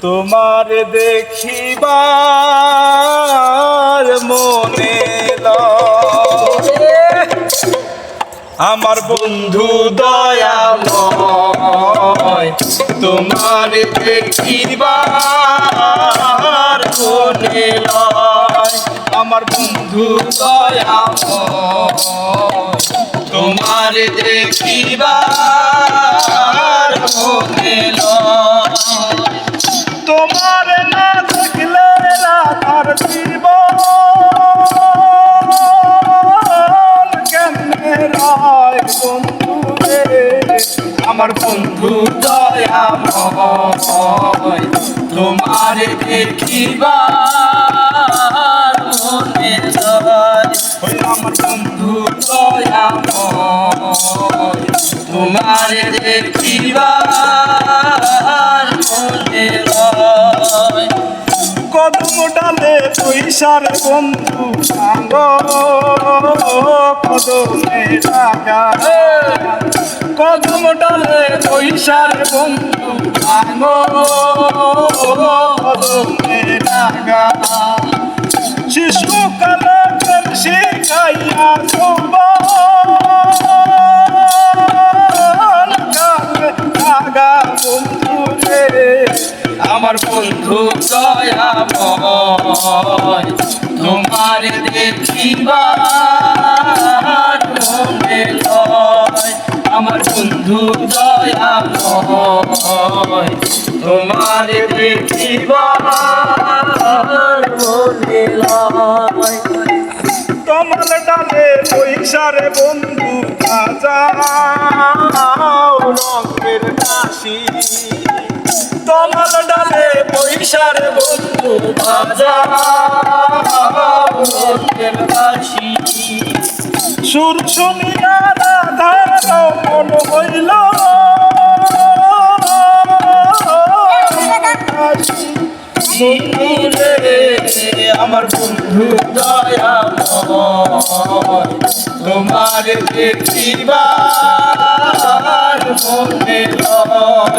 তোমার দেখিবার মনে। আমার বন্ধু দয়াময় তোমার দেখিবার মনে। আমার বন্ধু দয়াময় তোমার দেখিবার লয়। তোমার না দেখলে রাধার জীবন কেমনে রায় বন্ধু রে আমার বন্ধু দয়াময়, তোমার দেখিবার তোমার দেখিবার মনে কদম ডালে পয়সার বন্ধু সাঙ্গ, কদমে লাগা কদম ডালে পয়সার বন্ধু সাঙ্গ শিখাইয়া আমার বন্ধু দয়াময়, তোমার দেখিবার আমার বন্ধু দয়াময়, তোমার দেখিবার কমল ডালে পয়সারে বন্ধু বাজাও রঙের কাশি। কমল ডালে বন্ধু বাজাও রঙের কাশি সুর শুনিয়া রাধার মন হইল। আমার বন্ধু দয়াময়, তোমার দেখিবার মনে লয়।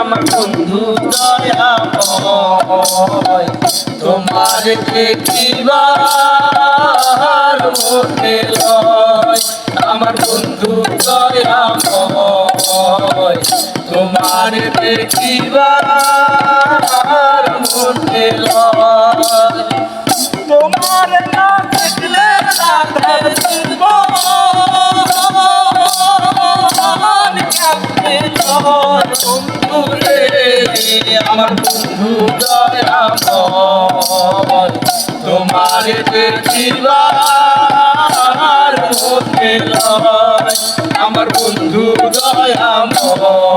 আমার বন্ধু দয়াময়, তোমার দেখিবার মনে লয়, আমার বন্ধু দয়াময়, তোমার দেখিবার মনে লয়। তোমার না দেখলে জীবন কাঁপতে লয় বন্ধুরে আমার বন্ধু দয়াময় তোমার মনে আমার বন্ধু দয়াময়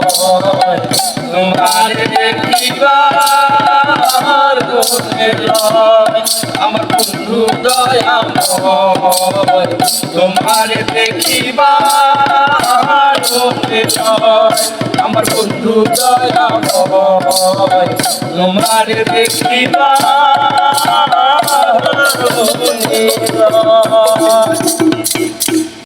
তোমারে দিবার দোষে আমার বন্ধু দয়াময়, তোমারে দেখিবার দোষে আমার বন্ধু দয়াময়, তোমারে দেখিবার দোষে